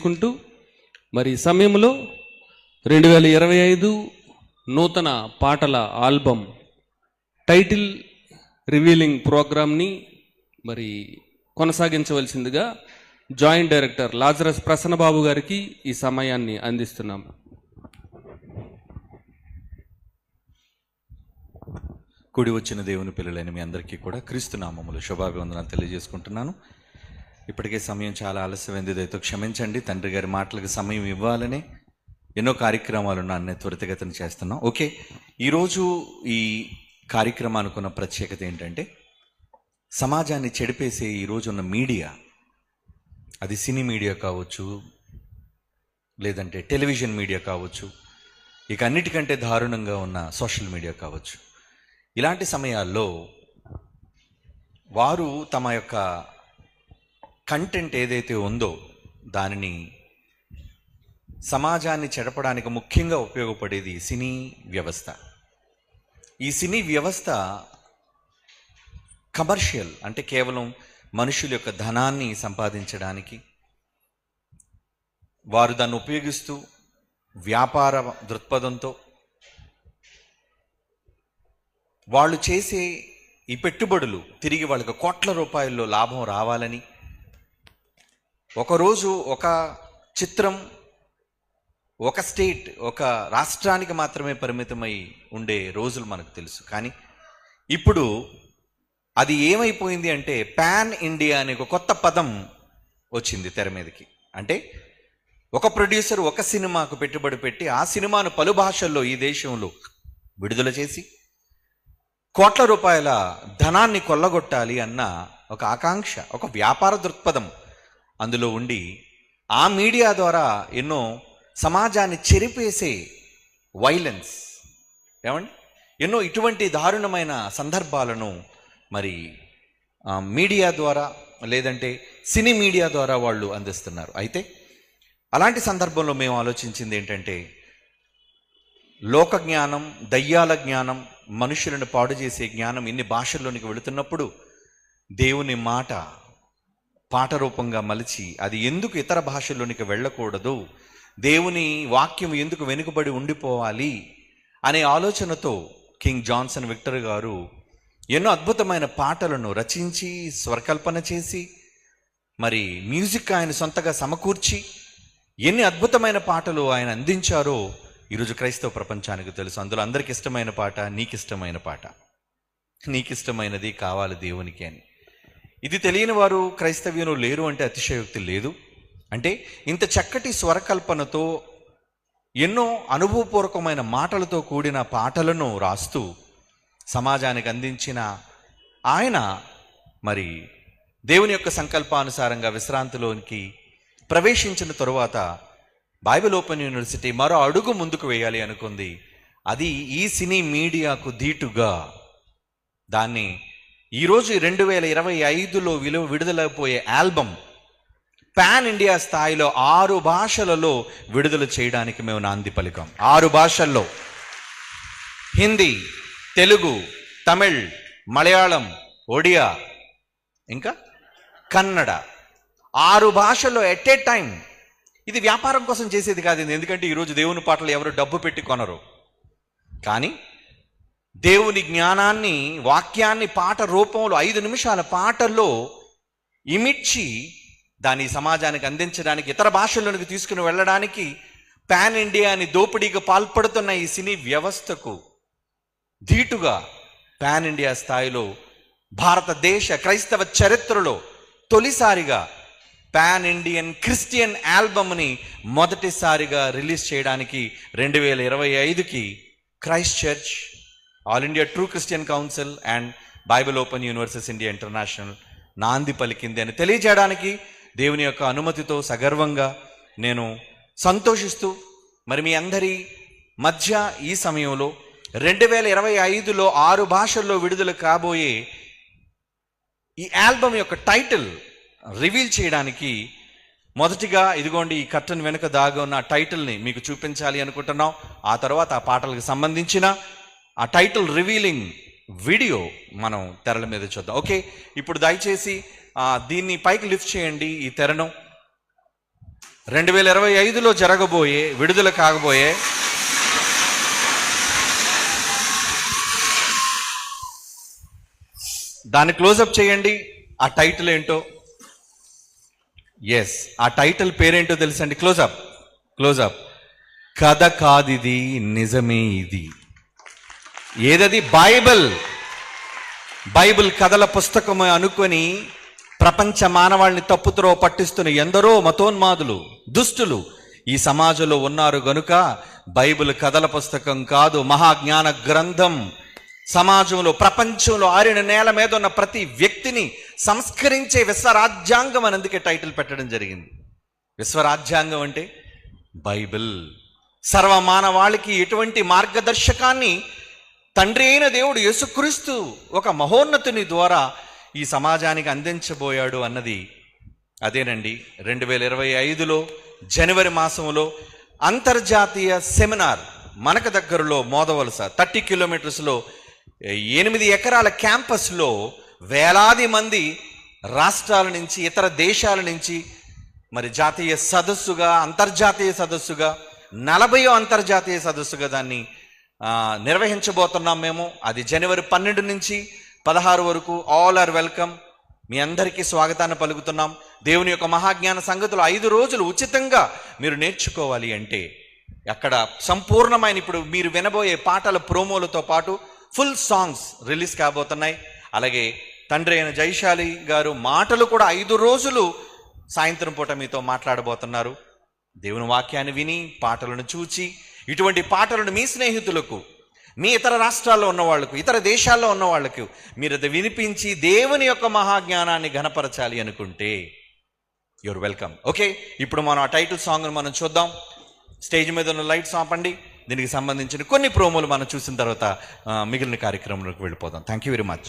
చేసుకుంటూ మరి సమయంలో రెండు వేల ఇరవై ఐదు నూతన పాటల ఆల్బమ్ టైటిల్ రివీలింగ్ ప్రోగ్రామ్ని మరి కొనసాగించవలసిందిగా జాయింట్ డైరెక్టర్ లాజరస్ ప్రసన్నబాబు గారికి ఈ సమయాన్ని అందిస్తున్నాము కూడి వచ్చిన దేవుని పిల్లలైన మీ అందరికీ కూడా క్రీస్తు నామములు శుభాభివందనాలు తెలియజేసుకుంటున్నాను. ఇప్పటికే సమయం చాలా ఆలస్యమైంది. దయతో క్షమించండి. తండ్రి గారి మాటలకు సమయం ఇవ్వాలని ఎన్నో కార్యక్రమాలు అన్నీ త్వరితగతిని చేస్తున్నాం ఓకే. ఈరోజు ఈ కార్యక్రమానికి ఉన్న ప్రత్యేకత ఏంటంటే సమాజాన్ని చెడిపేసే ఈరోజు ఉన్న మీడియా అది సినీ మీడియా కావచ్చు లేదంటే టెలివిజన్ మీడియా కావచ్చు ఇక అన్నిటికంటే దారుణంగా ఉన్న సోషల్ మీడియా కావచ్చు. ఇలాంటి సమయాల్లో వారు తమ యొక్క కంటెంట్ ఏదైతే ఉందో దానిని సమాజాన్ని చెడపడానికి ముఖ్యంగా ఉపయోగపడేది సినీ వ్యవస్థ. ఈ సినీ వ్యవస్థ కమర్షియల్ అంటే కేవలం మనుషుల యొక్క ధనాన్ని సంపాదించడానికి వారు దాన్ని ఉపయోగిస్తూ వ్యాపార దృక్పథంతో వాళ్ళు చేసే ఈ పెట్టుబడులు తిరిగి వాళ్ళకి కోట్ల రూపాయల్లో లాభం రావాలని ఒకరోజు ఒక చిత్రం ఒక స్టేట్ ఒక రాష్ట్రానికి మాత్రమే పరిమితమై ఉండే రోజులు మనకు తెలుసు. కానీ ఇప్పుడు అది ఏమైపోయింది అంటే పాన్ ఇండియా అనే ఒక కొత్త పదం వచ్చింది తెర మీదకి. అంటే ఒక ప్రొడ్యూసర్ ఒక సినిమాకు పెట్టుబడి పెట్టి ఆ సినిమాను పలు భాషల్లో ఈ దేశంలో విడుదల చేసి కోట్ల రూపాయల ధనాన్ని కొల్లగొట్టాలి అన్న ఒక ఆకాంక్ష ఒక వ్యాపార దృక్పథం అందులో ఉండి ఆ మీడియా ద్వారా ఎన్నో సమాజాన్ని చెరిపేసే వైలెన్స్. ఏమండి? ఎన్నో ఇటువంటి దారుణమైన సందర్భాలను మరి మీడియా ద్వారా లేదంటే సినీ మీడియా ద్వారా వాళ్ళు అందిస్తున్నారు. అయితే అలాంటి సందర్భంలో మేము ఆలోచించింది ఏంటంటే లోక జ్ఞానం దయ్యాల జ్ఞానం మనుషులను పాడు చేసే జ్ఞానం ఇన్ని భాషల్లోనికి వెళుతున్నప్పుడు దేవుని మాట పాట రూపంగా మలిచి అది ఎందుకు ఇతర భాషల్లోనికి వెళ్ళకూడదు? దేవుని వాక్యం ఎందుకు వెనుకబడి ఉండిపోవాలి? అనే ఆలోచనతో కింగ్ జాన్సన్ విక్టర్ గారు ఎన్నో అద్భుతమైన పాటలను రచించి స్వరకల్పన చేసి మరి మ్యూజిక్ ఆయన సొంతగా సమకూర్చి ఎన్ని అద్భుతమైన పాటలు ఆయన అందించారో ఈరోజు క్రైస్తవ ప్రపంచానికి తెలుసు. అందులో అందరికి ఇష్టమైన పాట నీకిష్టమైన పాట. నీకిష్టమైనది కావాలి దేవునికి అని. ఇది తెలియని వారు క్రైస్తవ్యంలో లేరు అంటే అతిశయోక్తి లేదు. అంటే ఇంత చక్కటి స్వరకల్పనతో ఎన్నో అనుభవపూర్వకమైన మాటలతో కూడిన పాటలను రాస్తూ సమాజానికి అందించిన ఆయన మరి దేవుని యొక్క సంకల్పానుసారంగా విశ్రాంతిలోనికి ప్రవేశించిన తరువాత బైబిల్ ఓపెన్ యూనివర్సిటీ మరో అడుగు ముందుకు వేయాలి అనుకుంది. అది ఈ సినీ మీడియాకు ధీటుగా దాన్ని ఈరోజు రెండు వేల ఇరవై ఐదులో విలువ విడుదలైపోయే ఆల్బమ్ పాన్ ఇండియా స్థాయిలో ఆరు భాషలలో విడుదల చేయడానికి మేము నాంది పలికాం. ఆరు భాషల్లో. హిందీ తెలుగు తమిళ్ మలయాళం ఒడియా ఇంకా కన్నడ. ఆరు భాషల్లో ఎట్ ఏ టైం ఇది వ్యాపారం కోసం చేసేది కాదు ఎందుకంటే ఈరోజు దేవుని పాటలు ఎవరు డబ్బు పెట్టి కొనరు. కానీ దేవుని జ్ఞానాన్ని వాక్యాన్ని పాట రూపంలో ఐదు నిమిషాల పాటల్లో ఇమిడ్చి దాన్ని సమాజానికి అందించడానికి ఇతర భాషల్లోనికి తీసుకుని వెళ్ళడానికి పాన్ ఇండియాని దోపిడీకి పాల్పడుతున్న ఈ సినీ వ్యవస్థకు ధీటుగా పాన్ ఇండియా స్థాయిలో భారతదేశ క్రైస్తవ చరిత్రలో తొలిసారిగా పాన్ ఇండియన్ క్రిస్టియన్ ఆల్బమ్ని మొదటిసారిగా రిలీజ్ చేయడానికి రెండు వేల ఇరవై ఐదుకి Christ church all India true Christian council and bible open universes India international నాంది పలికింది అని తెలియజేయడానికి దేవుని యొక్క అనుమతితో సగర్వంగా నేను సంతోషిస్తూ మరి మీ అందరి మధ్య ఈ సమయంలో రెండు వేల ఇరవై ఐదులో ఆరు భాషల్లో విడుదల కాబోయే ఈ ఆల్బమ్ యొక్క టైటిల్ రివీల్ చేయడానికి మొదటిగా ఇదిగోండి ఈ కట్టను వెనుక దాగా ఉన్న టైటిల్ని మీకు చూపించాలి అనుకుంటున్నాం. ఆ తర్వాత ఆ పాటలకు సంబంధించిన ఆ టైటిల్ రివీలింగ్ వీడియో మనం తెరల మీద చూద్దాం. ఓకే ఇప్పుడు దయచేసి దీన్ని పైకి లిఫ్ట్ చేయండి ఈ తెరను. రెండు వేల ఇరవై ఐదులో జరగబోయే విడుదల కాగబోయే దాన్ని క్లోజప్ చేయండి. ఆ టైటిల్ ఏంటో? ఎస్ ఆ టైటిల్ పేరేంటో తెలుసండి? క్లోజప్ క్లోజప్ కథ కాదిది నిజమే ఇది. ఏదది? బైబిల్. బైబిల్ కథల పుస్తకము అనుకొని ప్రపంచ మానవాళిని తప్పుతురో పట్టిస్తున్న ఎందరో మతోన్మాదులు దుష్టులు ఈ సమాజంలో ఉన్నారు గనుక బైబిల్ కథల పుస్తకం కాదు మహాజ్ఞాన గ్రంథం. సమాజంలో ప్రపంచంలో ఆరిన నేల మీద ఉన్న ప్రతి వ్యక్తిని సంస్కరించే విశ్వరాజ్యాంగం అని అందుకే టైటిల్ పెట్టడం జరిగింది. విశ్వరాజ్యాంగం అంటే బైబిల్. సర్వమానవాళికి ఎటువంటి మార్గదర్శకాన్ని తండ్రి అయిన దేవుడు యేసుక్రీస్తు ఒక మహోన్నతుని ద్వారా ఈ సమాజానికి అందించబోయాడు అన్నది అదేనండి. రెండు వేల ఇరవై ఐదులో జనవరి మాసంలో అంతర్జాతీయ సెమినార్ మనకు దగ్గరలో మోదవలస థర్టీ కిలోమీటర్స్లో ఎనిమిది ఎకరాల క్యాంపస్లో వేలాది మంది రాష్ట్రాల నుంచి ఇతర దేశాల నుంచి మరి జాతీయ సదస్సుగా అంతర్జాతీయ సదస్సుగా నలభయో అంతర్జాతీయ సదస్సుగా దాన్ని నిర్వహించబోతున్నాం మేము. అది జనవరి పన్నెండు నుంచి పదహారు వరకు. ఆల్ ఆర్ వెల్కమ్ మీ అందరికీ స్వాగతాన్ని పలుకుతున్నాం. దేవుని యొక్క మహాజ్ఞాన సంగతులు ఐదు రోజులు ఉచితంగా మీరు నేర్చుకోవాలి అంటే అక్కడ సంపూర్ణమైన ఇప్పుడు మీరు వినబోయే పాటల ప్రోమోలతో పాటు ఫుల్ సాంగ్స్ రిలీజ్ కాబోతున్నాయి. అలాగే తండ్రి అయిన జైశాలి గారు మాటలు కూడా ఐదు రోజులు సాయంత్రం పూట మీతో మాట్లాడబోతున్నారు. దేవుని వాక్యాన్ని విని పాటలను చూచి ఇటువంటి పాటలను మీ స్నేహితులకు మీ ఇతర రాష్ట్రాల్లో ఉన్న వాళ్ళకు ఇతర దేశాల్లో ఉన్న వాళ్ళకు మీరు అది వినిపించి దేవుని యొక్క మహాజ్ఞానాన్ని ఘనపరచాలి అనుకుంటే యువర్ వెల్కమ్ ఓకే ఇప్పుడు మనం ఆ టైటిల్ సాంగ్ను మనం చూద్దాం. స్టేజ్ మీద ఉన్న లైట్స్ ఆపండి దీనికి సంబంధించిన కొన్ని ప్రోమోలు మనం చూసిన తర్వాత మిగిలిన కార్యక్రమంలోకి వెళ్ళిపోదాం. Thank you very much